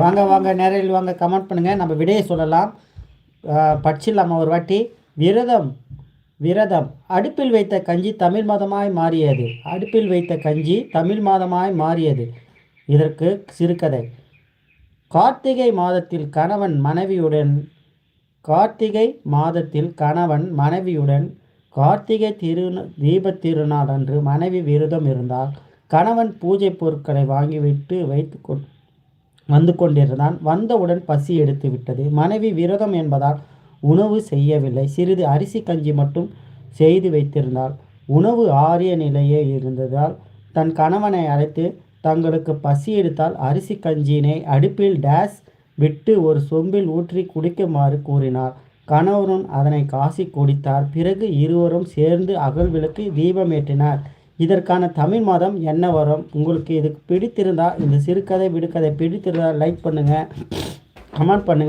வாங்க வாங்க நேரில் வாங்க கமெண்ட் பண்ணுங்கள் நம்ம விடையை சொல்லலாம். படிச்சிடலாமா ஒரு வாட்டி விரதம் விரதம். அடுப்பில் வைத்த கஞ்சி தமிழ் மாதமாய் மாறியது. அடுப்பில் வைத்த கஞ்சி தமிழ் மாதமாய் மாறியது. இதற்கு சிறுகதை. கார்த்திகை மாதத்தில் கணவன் மனைவியுடன் கார்த்திகை மாதத்தில் கணவன் மனைவியுடன் கார்த்திகை திரு தீபத் திருநாள் அன்று மனைவி விரதம் இருந்தால் கணவன் பூஜை பொருட்களை வாங்கிவிட்டு வைத்து வந்து கொண்டிருந்தான். வந்தவுடன் பசி எடுத்து விட்டது. மனைவி விரதம் என்பதால் உணவு செய்யவில்லை. சிறிது அரிசி கஞ்சி மட்டும் செய்து வைத்திருந்தாள். உணவு ஆறிய நிலையே இருந்ததால் தன் கணவனை அழைத்து தங்களுக்கு பசி எடுத்தால் அரிசி கஞ்சியினை அடுப்பில் டேஸ் விட்டு ஒரு சொம்பில் ஊற்றி குடிக்குமாறு கூறினார். கணவரும் அதனை காசி குடித்தார். பிறகு இருவரும் சேர்ந்து அகல் விளக்கு தீபமேற்றினார். இதற்கான தமிழ் மாதம் என்ன வரும்? உங்களுக்கு இது பிடித்திருந்தால் இந்த சிறுகதை விடுகதை பிடித்திருந்தால் லைக் பண்ணுங்கள் கமெண்ட் பண்ணுங்கள்